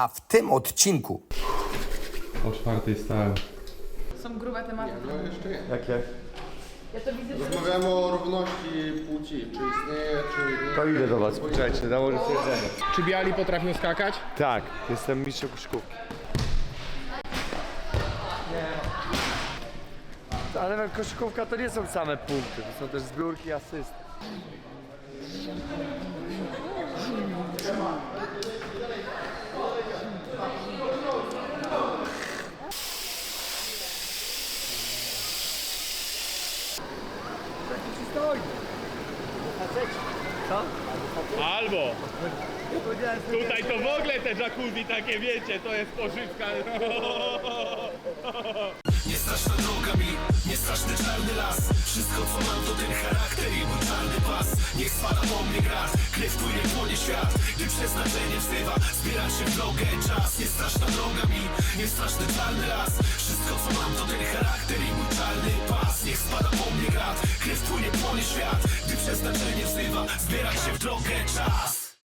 A w tym odcinku O czwartej stałem. Są grube tematy. No jeszcze nie. Jakie? Ja to widzę, że Rozmawiamy o równości płci. Czy istnieje, czy nie. To idę do was, poczekajcie, założę stwierdzenie. Czy biali potrafią skakać? Tak, jestem mistrzem koszykówki. Ale koszykówka to nie są same punkty, to są też zbiórki i asysty. Albo! Tutaj to w ogóle te jacuzzi takie wiecie, to jest pożywka. Niestraszna droga mi, niestraszny czarny las Wszystko co mam to ten charakter i mój czarny pas Niech spada po mnie grat, krew płynie płonie świat Gdy przeznaczenie wzywa, zbierać się w drogę czas Niestraszna droga mi, niestraszny czarny las Wszystko co mam to ten charakter drogę czas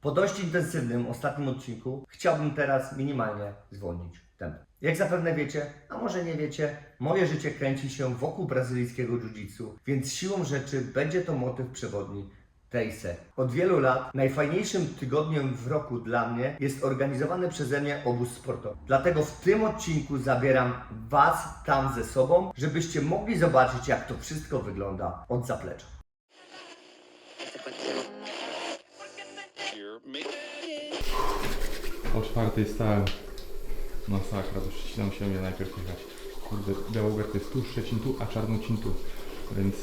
Po dość intensywnym ostatnim odcinku chciałbym teraz minimalnie zwolnić tempo. Jak zapewne wiecie, a może nie wiecie, moje życie kręci się wokół brazylijskiego jiu-jitsu, więc siłą rzeczy będzie to motyw przewodni serii. Od wielu lat najfajniejszym tygodniem w roku dla mnie jest organizowany przeze mnie obóz sportowy. Dlatego w tym odcinku zabieram Was tam ze sobą, żebyście mogli zobaczyć jak to wszystko wygląda od zaplecza. O czwartej stałem. Masakra, ścinam się mnie najpierw jechać. Kurde, Białogard jest tu, Szczecin tu, a Czarnocin tu. Więc...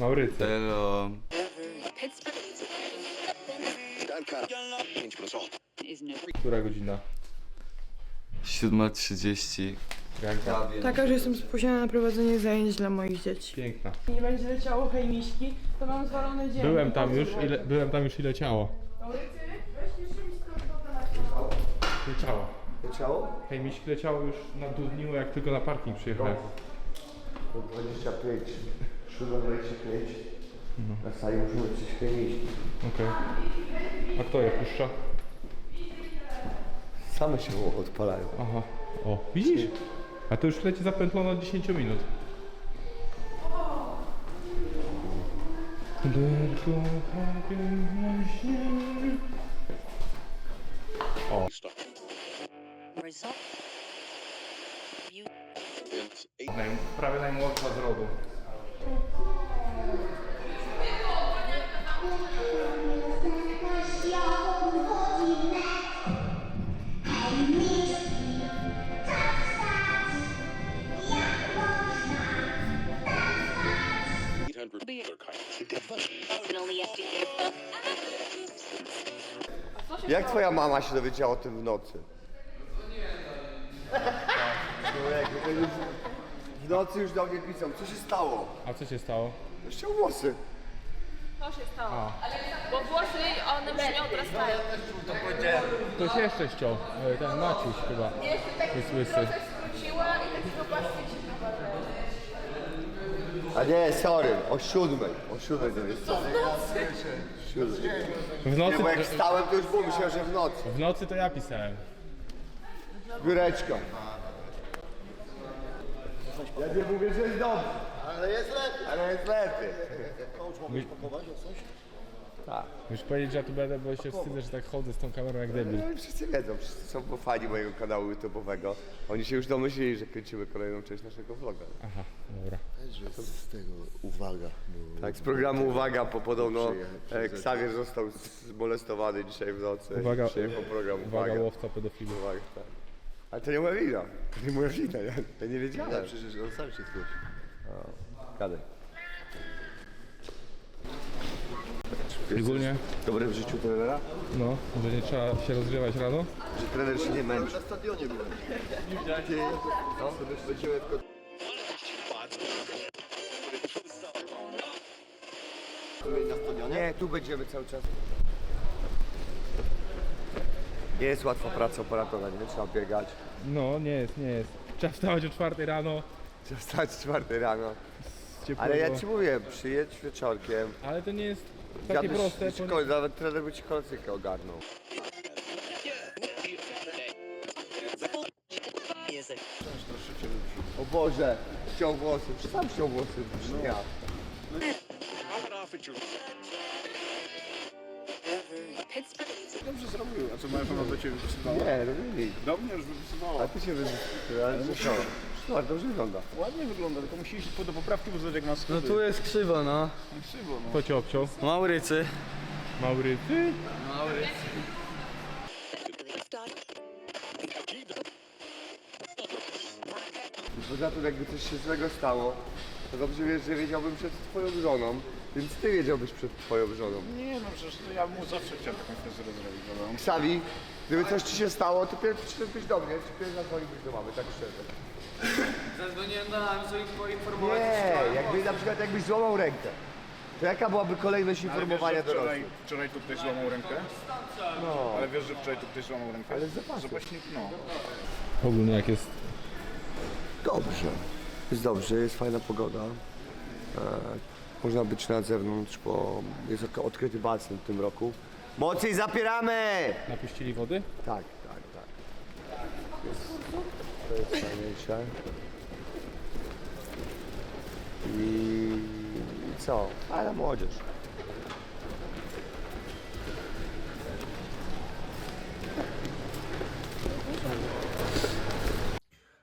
Maurycy. Hello. Która godzina? 7.30. Janka. Taka, że jestem spóźniona na prowadzenie zajęć dla moich dzieci. Piękna. Nie będzie leciało hejmiśki, to mam zwalony dzień. Byłem tam już i le, byłem tam już i leciało. Leciało. Leciało? Hej, mi leciało już na dudniło, jak tylko na parking przyjechałem. Po 25, 7.25. Na sali musimy coś chemić. Okej. A kto je puszcza? Same się odpalają. Aha. O, widzisz? A to już leci zapętlone od 10 minut. Tylko Result. You naj, prawie najmłodsza z rodu. Jak twoja mama się dowiedziała o tym w nocy? No jak to już w nocy już do mnie pisał, co się stało? A co się stało? Ściął włosy. To się stało. Bo włosy one już nie odrastają. Ktoś jeszcze ściął. E, Ten Maciuś chyba. Jeszcze tak Jest łysy. skróciła i takiego plastik się prowadzają. A nie, sorry, o siódmej. O siódmej to jest. Siódmej. W Nie, nocy, bo jak wstałem to już było, myślałem, że w nocy. w nocy to ja pisałem. Biureczko. Ja nie mówię, że jest dobrze. Ale jest lepiej. Ale jest lepiej. Już powiedzieć, że ja tu będę, bo się wstydzę, że tak chodzę z tą kamerą jak debil. No, wszyscy wiedzą, wszyscy są fani mojego kanału YouTube'owego. Oni się już domyślili, że kręcimy kolejną część naszego vloga. Aha, dobra. Z tego uwaga. Bo Tak, z programu Uwaga, po podobno e, Xavier został zmolestowany dzisiaj w nocy. Uwaga, program Uwaga, Uwaga. łowca pedofilów. Uwaga, tak. Ale to nie moja wina. To nie moja wina, ja, ja nie wiedziałem. przecież on sam się zgłosił. Gadaj. Ogólnie, Dobre w życiu trenera? no, że nie trzeba się rozgrywać rano. Że trener się nie męczy. Na stadionie byłem. Ty, no, to też będziemy tylko... Na stadionie? Nie, tu będziemy cały czas. Nie jest łatwa praca operatora, nie? Trzeba biegać. No, nie jest, nie jest. Trzeba wstawać o czwartej rano. Trzeba wstać czwartej rano. z ciepłego- Ale ja ci mówię, przyjedź wieczorkiem. Ale to nie jest takie Zjadłeś- proste. ci ponieważ- kole- Nawet trener by ci kolacyjkę ogarnął. O Boże, ściął włosy, sam ściął włosy, no. ja. Dobrze zrobił, a co moja żona do ciebie wypisywała? Nie, robili. Do mnie już wypisywała. A ty się wypisywałeś? No, dobrze wygląda. Ładnie wygląda, tylko musi iść po do poprawki, bo zobacz jak ma No tu jest krzywo, no. krzywo, no. To cię obciął. Maurycy. Maurycy? Poza tym jakby coś się złego stało, to dobrze wiesz, że wiedziałbym przed twoją żoną, więc ty wiedziałbyś przed twoją żoną. Nie no, przecież to ja mu zawsze chciałem taką fryzurę zrobić, ale on... Ksawi, gdyby coś ci się stało, to pierw przyszedłbyś do mnie, czy pierw zadzwoniłbyś do mamy, tak szczerze. Zadzwoniłem do nam, żeby poinformować. Nie, jakby na przykład jakbyś złamał rękę, to jaka byłaby kolejność Ale wiesz, informowania że wczoraj, dorosłych? wczoraj tu ktoś złamał rękę? No, Ale wiesz, że wczoraj tu ktoś złamał rękę? Ale z zapasu. No. Ogólnie jak jest dobrze. Jest dobrze, jest fajna pogoda. E, można być na zewnątrz, bo jest ok- odkryty basen w tym roku. Mocniej zapieramy! napuścili wody? Tak, tak, tak. Jest, to jest fajniejsze. I, I co? Ale młodzież.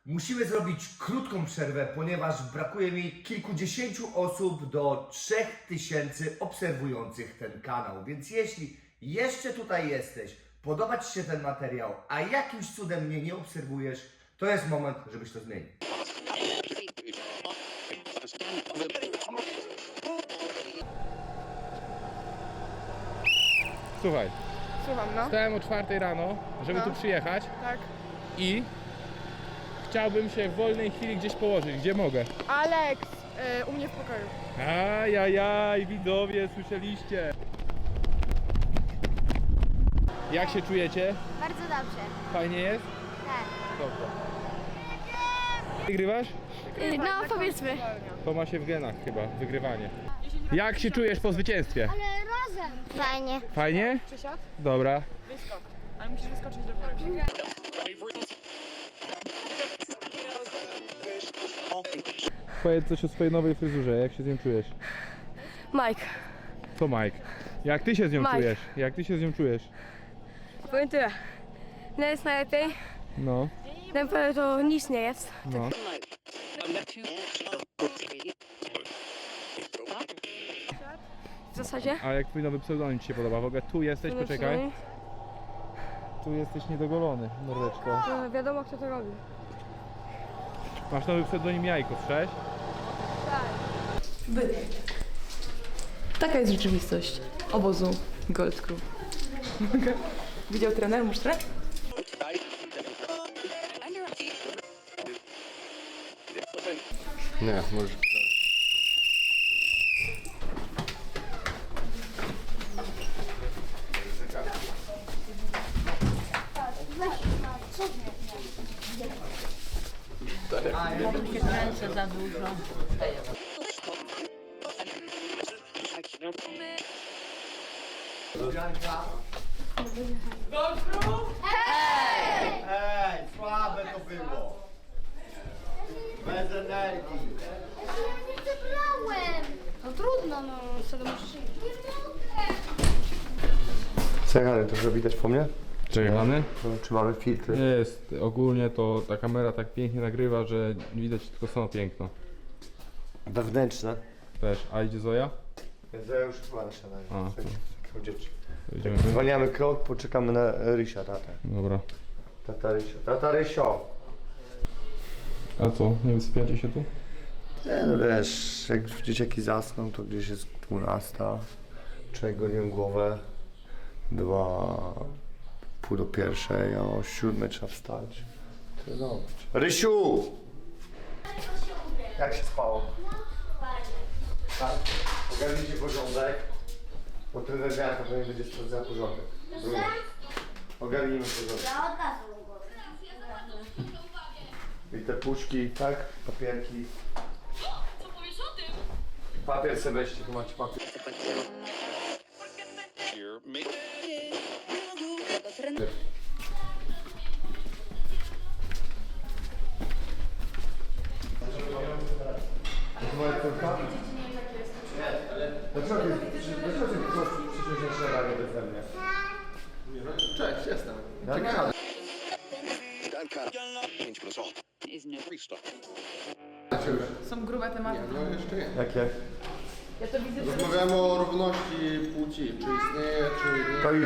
Musimy zrobić krótką przerwę, ponieważ brakuje mi kilkudziesięciu osób do trzech tysięcy obserwujących ten kanał. Więc jeśli jeszcze tutaj jesteś, podoba Ci się ten materiał, a jakimś cudem mnie nie obserwujesz, to jest moment, żebyś to zmienił. Słuchaj, Słucham, no. wstałem o czwartej rano, żeby No. tu przyjechać Tak. i chciałbym się w wolnej chwili gdzieś położyć. Gdzie mogę? Alex, y, u mnie w pokoju. Ajajaj, widzowie, słyszeliście? Jak się czujecie? Bardzo dobrze. Fajnie jest? Tak. Dobrze. Wygrywasz? No powiedzmy. To ma się w genach chyba, wygrywanie. Jak się czujesz po zwycięstwie? Ale razem. Fajnie. Fajnie? Przysiad? Dobra. Wyskok. Ale musisz wyskoczyć do góry. Powiedz coś o swojej nowej fryzurze, jak się z nią czujesz? Mike, To Mike. Jak ty się z nią Mike. czujesz? Jak ty się z nią czujesz? powiem tyle. Nie jest najlepiej. No, Naprawdę to nic nie jest. no. W zasadzie. A jak twój nowy pseudonim ci się podoba? W ogóle tu jesteś, poczekaj. Tu jesteś niedogolony, mordeczko. No, wiadomo kto to robi. Masz nowy pseudonim Jajko, sześć? Taka jest rzeczywistość obozu Gold Crew. Widział trener musztrę? Nie, możesz. Ej, słabe to było. Bez energii. Ja nie zebrałem. No trudno, no co to musisz Nie mogę. To że widać po mnie? Przejechany? Czy mamy filtry? Jest. Ogólnie to ta kamera tak pięknie nagrywa, że widać tylko samo piękno. Wewnętrzne. Też. A idzie Zoja? Ja już chyba na śniadanie. A, Tak. Idziemy. Zwalniamy krok, poczekamy na Rysia, tatę. Dobra. Tata Rysio. Tata Rysio! A co? Nie wysypiacie się tu? Nie no wiesz, jak dzieciaki zasną, to gdzieś jest 12. Człowiek goniłem głowę. Była pół do pierwszej, a o siódmej trzeba wstać. Zrobić? Rysiu! Jak się spało? Tak? Ogarnijcie porządek. Bo trener to pewnie będzie sprawdzał porządek. Dobra. Ogarnijmy porządek. Ja od razu. I te puszki, tak? Papierki. Co powiesz o tym? Papier sobie weźcie, tu macie papier.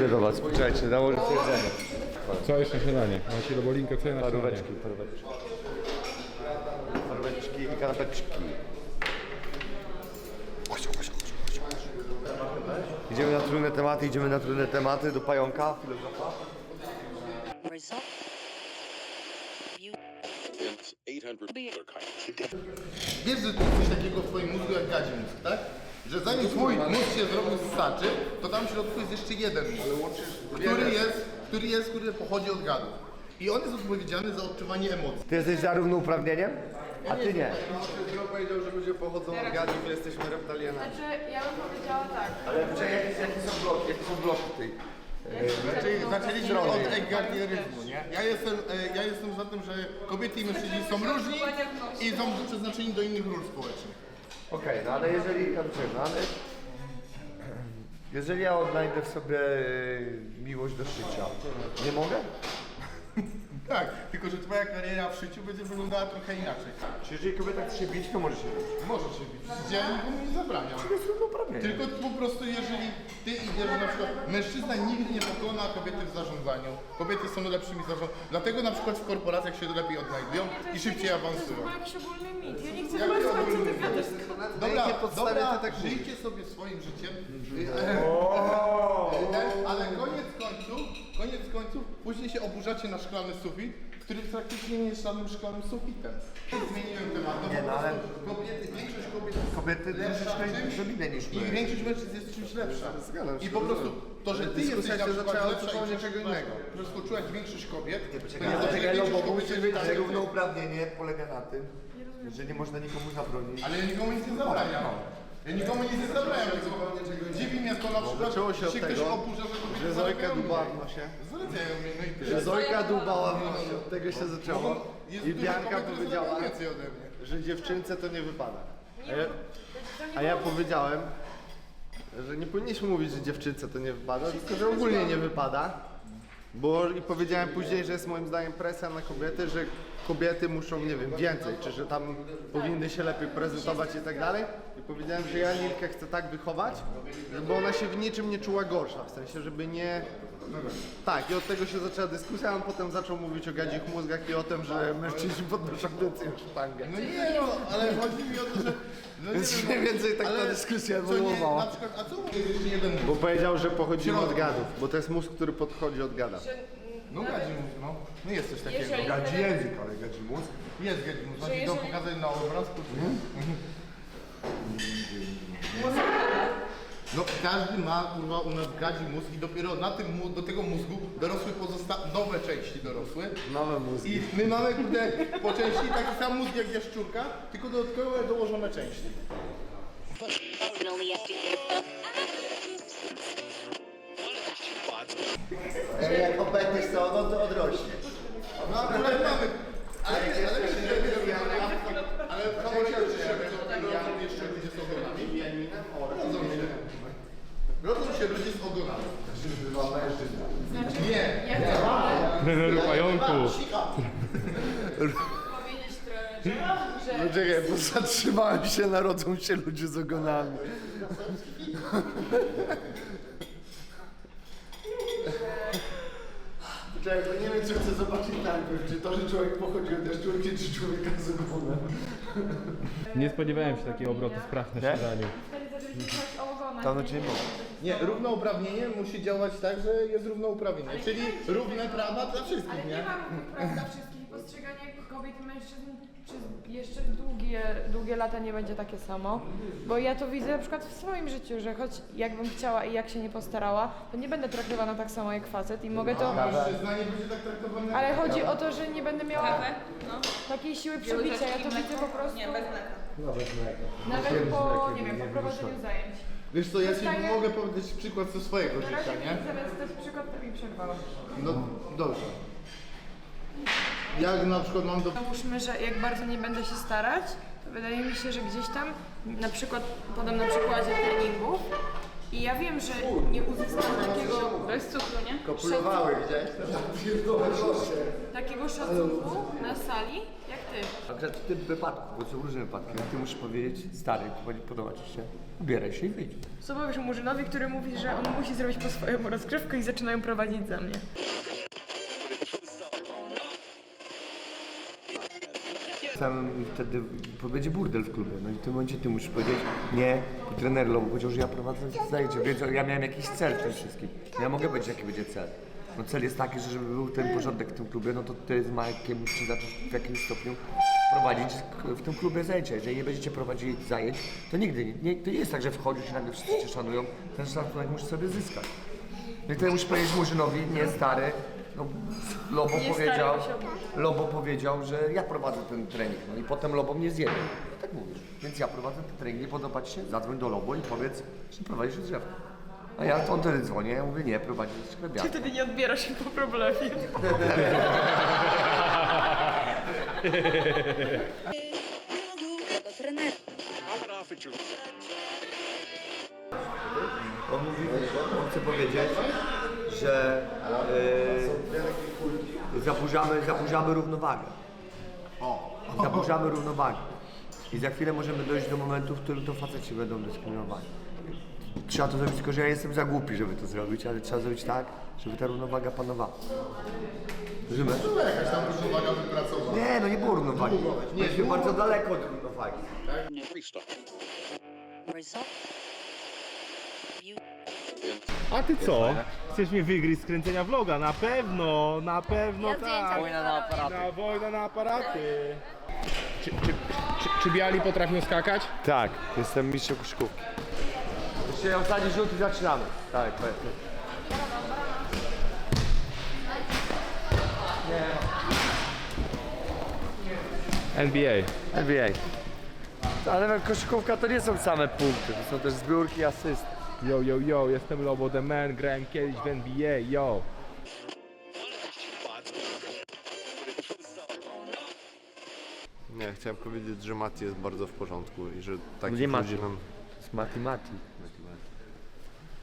Idę do was, poczekajcie, założę sobie jedzenie. Co jeszcze na śniadanie? Macie do bolinka, co na śniadanie? Paróweczki, paróweczki. Paróweczki i kanapeczki. Idziemy na trudne tematy, idziemy na trudne tematy do pająka, filozofa. Wiesz, że to jest coś takiego w twoim mózgu jak gadzi mózg, tak? Że zanim twój mózg się zrobił z saczy, to tam w środku jest jeszcze jeden mózg, który jest, który jest, który pochodzi od gadów. I on jest odpowiedzialny za odczuwanie emocji. Ty jesteś za równouprawnieniem? A ty nie. Kto powiedział, że ludzie pochodzą od gadów, my jesteśmy reptalianami. Znaczy, ja bym powiedziała tak. Ale jakie, są bloki, jakie są bloki tej? Znaczy, zaczęliśmy od egalitarianizmu, nie? Ja jestem, e, ja jestem za tym, że kobiety i mężczyźni są różni i są przeznaczeni do innych ról społecznych. Okej, no ale jeżeli, dobrze, no ale... Jeżeli ja odnajdę w sobie y, miłość do szycia, nie mogę? Tak, tylko że twoja kariera w życiu będzie wyglądała trochę inaczej. Czy jeżeli kobieta chce się bić, to może się bić. Może się bić. Ja nikomu nie zabraniam. To jest równouprawnienie. Tylko po prostu jeżeli ty idziesz, że na przykład mężczyzna nigdy nie pokona kobiety w zarządzaniu. Kobiety są lepszymi zarządzaniu. Dlatego na przykład w korporacjach się lepiej odnajdują i szybciej awansują. To jest jakiś ogólny mit. Ja nie chcę Jak to słuchać, co ty ogólny gadasz. Dobra, dobra, tak żyjcie sobie swoim życiem. Ale koniec końców, koniec końców, później się oburzacie na szklany sufit, który praktycznie nie jest żadnym szklanym sufitem. Zmieniłem temat, no Nie, po no ale- prostu kobiety, większość kobiet jest Kobiety troszeczkę zrobimy niż i my. większość mężczyzn jest czymś lepsza. Zgadzam się, I po prostu to, że ty Dyskusja jesteś na się przykład zaczęła od lepsza i zupełnie czego innego. Przeskoczyłaś większość kobiet, to nie Czekaj, znaczy, że no większość bo kobiet musi jest być, tak że równouprawnienie polega na tym, że nie można nikomu zabronić. Ale ja nikomu nic nie zabraniam. Ja nikomu nic nie zabraniam, tylko dziwi mnie to na przykład, Zaczęło się od ktoś tego, oburza, że kobiety Że Zojka zarabiają dubała w mniej. nosie. Zarabiają mnie, no i tyle. Że Zojka dubała w nosie, od tego się zaczęło. Jest I dużo Bianka kobiet, które powiedziała, zarabiają więcej ode mnie. że dziewczynce to nie wypada. A ja, a ja powiedziałem, że nie powinniśmy mówić, że dziewczynce to nie wypada, tylko że ogólnie nie wypada. Bo i powiedziałem później, że jest moim zdaniem presja na kobiety, że kobiety muszą, nie wiem, więcej, czy że tam powinny się lepiej prezentować i tak dalej. I powiedziałem, że ja Nilkę chcę tak wychować, żeby ona się w niczym nie czuła gorsza, w sensie, żeby nie... Tak, i od tego się zaczęła dyskusja, a on potem zaczął mówić o gadzich mózgach i o tym, że mężczyźni podnoszą więcej sztangę. No nie no, ale chodzi mi o to, że... No Więc mniej więcej tak ta dyskusja co nie, ewoluowała. Na przykład, a co mówisz, że jeden? Bo powiedział, że pochodzimy od gadów, bo to jest mózg, który podchodzi od gada. No gadzi mózg, no. No jest coś takiego. Jeżeli- Gadzi język, ale gadzi mózg. Jest gadzi mózg. Macie to jeżeli- pokazać na obrazku? czy nie? No każdy ma kurwa u nas gadzi mózg i dopiero na tym, mu- do tego mózgu dorosły pozosta- nowe części dorosły. Nowe mózgi. I my mamy kurde po części taki sam mózg jak jaszczurka, tylko dodatkowo dołożone części. Jak obetniesz to, no to odrośnie. No akurat mamy. Ale, ale, ale, ale faworyzuję, że rodzą jeszcze ludzie z ogonami. Rodzą się. Rodzą się ludzie z ogonami. Nie. Ja chcę Treneru pająku. powiedzieć trochę, że... No czekaj, bo zatrzymałem się, narodzą się ludzie z ogonami. Czekaj, bo nie wiem co chcę zobaczyć najpierw, czy to, że człowiek pochodzi od jaszczurki, czy człowieka z ogonem. Nie spodziewałem się takiego obrotu spraw na śniadaniu. Wtedy zaczęliśmy słuchać o ogonach. Dawno cię nie było. Nie, równouprawnienie musi działać tak, że jest równouprawnienie. Czyli równe prawa dla wszystkich, Ale nie? nie ma równych praw dla wszystkich, bo postrzeganie kobiet i mężczyzn przez jeszcze długie, długie lata nie będzie takie samo. Bo ja to widzę na przykład w swoim życiu, że choć jakbym chciała i jak się nie postarała, to nie będę traktowana tak samo jak facet i mogę to... Mężczyzna nie będzie tak traktowany. Ale chodzi o to, że nie będę miała Kawę? No. takiej siły przebicia. Ja to widzę po prostu Nie, bez mleka. nawet po, nie wiem, po prowadzeniu zajęć. Wiesz co, ja ci Zostaje- mogę powiedzieć przykład ze swojego Na razie życia, nie? zamiast dać przykład, to mi przerwała. No dobrze. Jak na przykład mam do... Załóżmy, że jak bardzo nie będę się starać, to wydaje mi się, że gdzieś tam, na przykład, podam na przykładzie treningów i ja wiem, że nie uzyskam takiego, Bez cukru, nie? Kopulowały, widziałeś? takiego szacunku na sali, jak ty. Akurat w tym wypadku, bo są różne wypadki, ty musisz powiedzieć, stary, podoba ci się, ubieraj się i wyjdź. Co powiesz Murzynowi, który mówi, że on musi zrobić po swojemu rozgrzewkę i zaczynają prowadzić za mnie? Sam wtedy będzie burdel w klubie. No i w tym momencie ty musisz powiedzieć, nie, bo trener powiedział, że ja prowadzę zajęcie, więc ja miałem jakiś cel w tym wszystkim. Ja mogę powiedzieć, jaki będzie cel. No cel jest taki, że żeby był ten porządek w tym klubie, no to ty z Majkiem musisz zacząć w jakimś stopniu prowadzić w tym klubie zajęcia. Jeżeli nie będziecie prowadzić zajęć, to nigdy nie, to nie jest tak, że wchodzisz i nagle wszyscy cię szanują. Ten szacunek musisz sobie zyskać. No i tutaj musisz powiedzieć Murzynowi, nie stary, no Lobo Nie powiedział, się. Lobo powiedział, że ja prowadzę ten trening, no i potem Lobo mnie zjebie. No tak mówisz. Więc ja prowadzę ten trening, nie podoba ci się? Zadzwoń do Lobo i powiedz, że prowadzisz drzewko. A ja on wtedy dzwonię, ja mówię, nie, prowadzisz sklepiarkę. Wtedy nie odbierasz się po problemie. On mówi, on chce powiedzieć, że yy, zaburzamy, zaburzamy równowagę. Zaburzamy równowagę. I za chwilę możemy dojść do momentu, w którym to faceci będą dyskryminowani. Trzeba to zrobić, tylko że ja jestem za głupi, żeby to zrobić, ale trzeba zrobić tak, żeby ta równowaga panowała. Rozumiesz? No Była jakaś tam równowaga wypracowana. Nie, no nie było równowagi. Nie, Byliśmy bardzo daleko od równowagi. Result. A ty co? Chcesz mnie wygryźć z kręcenia vloga? Na pewno, na pewno tak. Wojna na aparaty. Na wojna na aparaty. Czy, czy, czy, czy biali potrafią skakać? Tak, jestem mistrzem koszykówki. Jeszcze ostatni rzut i zaczynamy. Tak, powiedz. NBA. NBA. Ale koszykówka to nie są same punkty, to są też zbiórki, asysty. Yo, yo, yo, jestem Lobo the Man, grałem kiedyś w NBA, yo. Nie, chciałem powiedzieć, że Mati jest bardzo w porządku i że tak Nie ludzi Mati. nam... Z matematyki.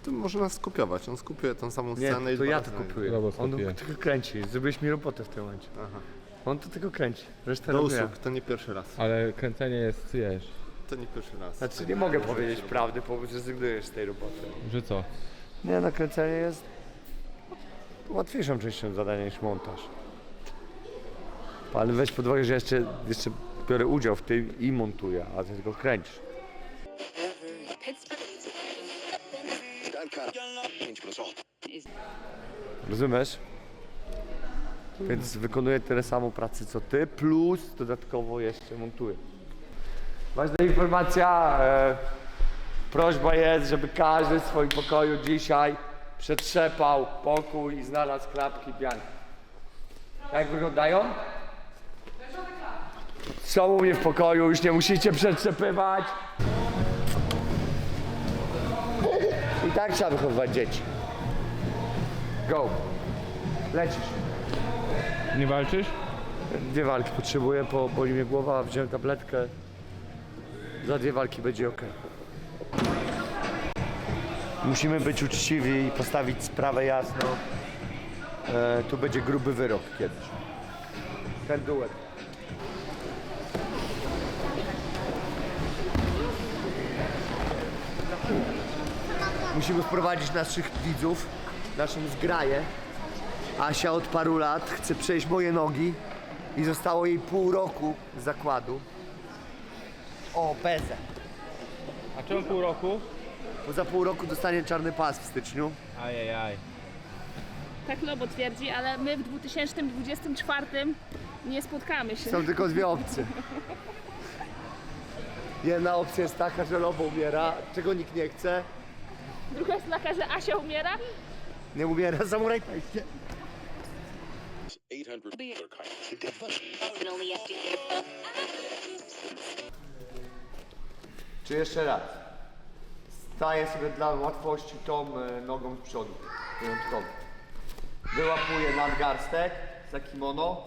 To może nas skopiować, on skopiuje tą samą Nie, scenę i to dwa ja razy to na nią. kupuję. Robo On tylko kręci, zrobiłeś mi robotę w tym momencie. Aha. On to tylko kręci, resztę Do robię ja. usług, to nie pierwszy raz. Ale kręcenie jest, wiesz, To nie pierwszy raz. Znaczy nie mogę powiedzieć prawdy, bo zrezygnujesz z tej roboty. że co? Nie, no kręcenie jest łatwiejszą częścią zadania niż montaż. Ale weź pod uwagę, że jeszcze, jeszcze biorę udział w tym i montuję, a ty tylko kręcisz. Rozumiesz? Więc wykonuję tyle samo pracy co ty, plus dodatkowo jeszcze montuję. Ważna informacja, e, prośba jest, żeby każdy w swoim pokoju dzisiaj przetrzepał pokój i znalazł klapki pianki. Jak wyglądają? Są u mnie w pokoju, już nie musicie przetrzepywać. I tak trzeba wychowywać dzieci. Go. Lecisz. Nie walczysz? Dwie walki potrzebuję, bo boli mnie głowa, wziąłem tabletkę. Za dwie walki będzie ok. Musimy być uczciwi i postawić sprawę jasno. E, tu będzie gruby wyrok kiedyś. Ten duet. Musimy wprowadzić naszych widzów, naszą zgraję. Asia od paru lat chce przejść moje nogi i zostało jej pół roku zakładu. O, bezę. A czemu pół roku? Bo za pół roku dostanie czarny pas w styczniu. Ajajaj. Tak Lobo twierdzi, ale my w 2024 Nie spotkamy się. Są tylko dwie opcje. Jedna opcja jest taka, że Lobo umiera, czego nikt nie chce. Druga jest taka, że Asia umiera. Nie umiera samuraj pańskie. 800 Only after Czy jeszcze raz? Staję sobie dla łatwości tą e, nogą z przodu, wyjątkowo. Wyłapuję nadgarstek za kimono,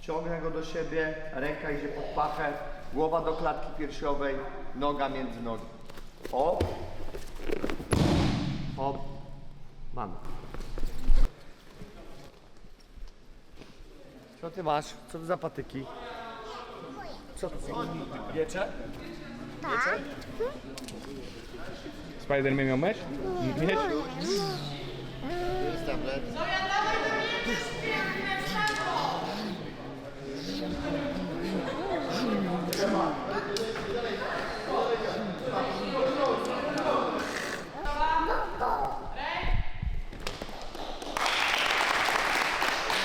ciągnę go do siebie, ręka idzie pod pachę, głowa do klatki piersiowej, noga między nogi. Hop. Hop. Mamy. Co ty masz? Co to za patyki? Co są? Wiecze? Tak. Spider-Man miał mecz? Mieć? Jest tablet.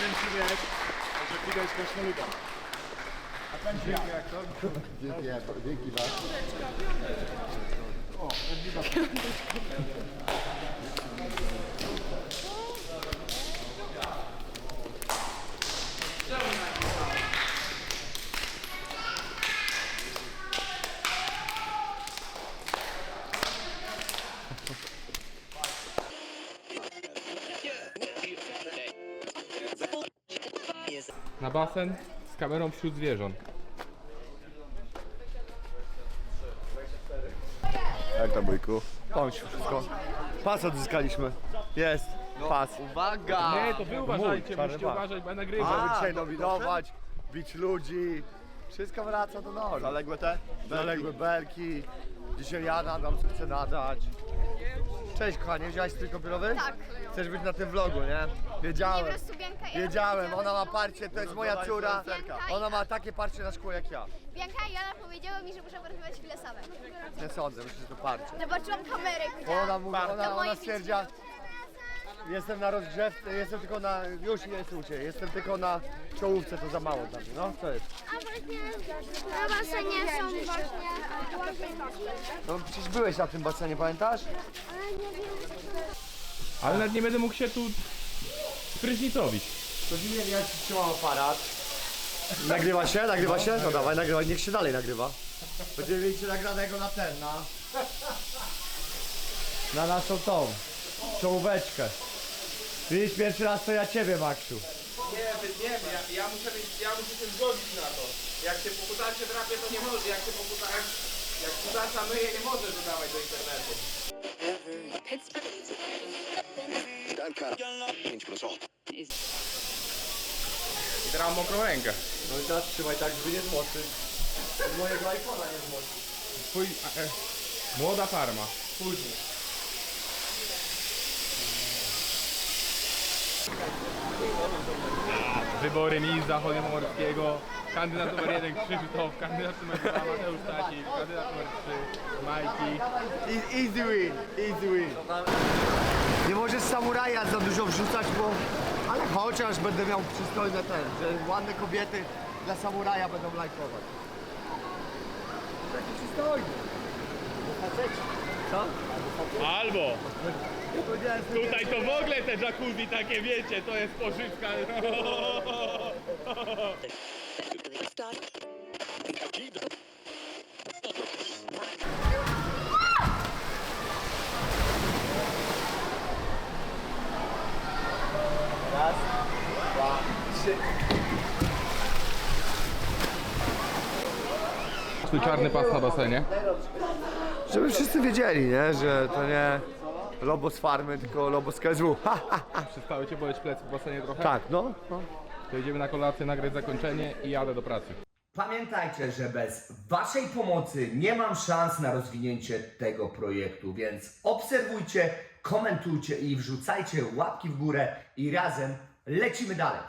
Dzięki, dzięki bardzo. Na basen z kamerą wśród zwierząt. Jak tam wszystko. Pas odzyskaliśmy. Jest. Pas. Uwaga! Nie, to wy uważajcie, czarny musicie uważać, bo ja nagrywam. Dzisiaj nominować, bić ludzi. Wszystko wraca do normy. Zaległe te? Zaległe belki. Dzisiaj ja nadam, co chcę nadać. Cześć kochanie, wziąłeś strój kąpielowy? Tak. Chcesz być na tym vlogu, nie? Wiedziałem. Po prostu Bianka Jana Wiedziałem, ona ma parcie, to jest moja córa. Ona ma takie parcie na szkło jak ja. Bianka i Jana powiedziały mi, że muszę porozmawiać chwilę same. Nie sądzę, myślę, że to parcie. Zobaczyłam kamerę ona, mówi, ona, ona stwierdziła, jestem na rozgrzewce, jestem tylko na, już nie słuchajcie, jestem tylko na czołówce, to za mało dla mnie, no to jest. A właśnie na basenie są właśnie No przecież byłeś na tym basenie, pamiętasz? Ale nie wiem. Ale nawet nie będę mógł się tu sprysznicowić. To nie ja ci trzymam aparat. Nagrywa się? Nagrywa się? No dawaj, nagrywaj, niech się dalej nagrywa. Będziemy mieć nagranego na ten, na... Na naszą tą, czołóweczkę. Widzisz, pierwszy raz to ja ciebie, Maksiu. Nie, nie, ja, ja, muszę być, ja muszę się zgodzić na to. Jak się po kutasie drapie, to nie może. Jak się po kutasie, jak kutasa myje, nie może dodawać do internetu. I teraz mokrą rękę. No i teraz trzymaj tak, żeby nie zmoczyć. Od mojego iPhone'a nie zmoczyć. Twój, e, e, młoda farma. Później. Wybory Miss Zachodniomorskiego. Kandydat numer jeden Krzysztof, kandydat numer dwa Mateusz Stacik, kandydat numer trzy Majki. Easy win, easy win. Nie możesz samuraja za dużo wrzucać, bo... Ale chociaż będę miał przystojne ten, że ładne kobiety dla samuraja będą lajkować. Taki przystojny. Faceci. Co? Albo tutaj to w ogóle te jacuzzi takie wiecie, to jest pożywka. Raz, dwa, trzy. Tu czarny pas na basenie. Żeby wszyscy wiedzieli, nie? Że to nie Lobo z farmy, tylko Lobo z KSW. Ha, ha, ha. Przestały cię boleć plecy w basenie trochę? Tak, no. no. To idziemy na kolację, nagrać zakończenie i jadę do pracy. Pamiętajcie, że bez Waszej pomocy nie mam szans na rozwinięcie tego projektu, więc obserwujcie, komentujcie i wrzucajcie łapki w górę i razem lecimy dalej.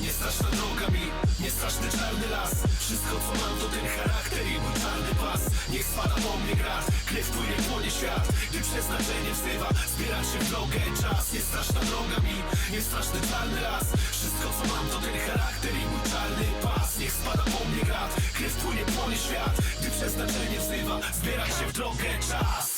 Niestraszna droga mi, niestraszny czarny las. Wszystko co mam to ten charakter i mój czarny pas. Niech spada po mnie grat, krew płynie płonie świat. Gdy przeznaczenie wzywa, zbierać się w drogę. Czas Niestraszna droga mi, niestraszny czarny las. Wszystko co mam to ten charakter i mój czarny pas. Niech spada po mnie grat, krew płynie, płonie świat. Gdy przeznaczenie wzywa, zbierać się w drogę. Czas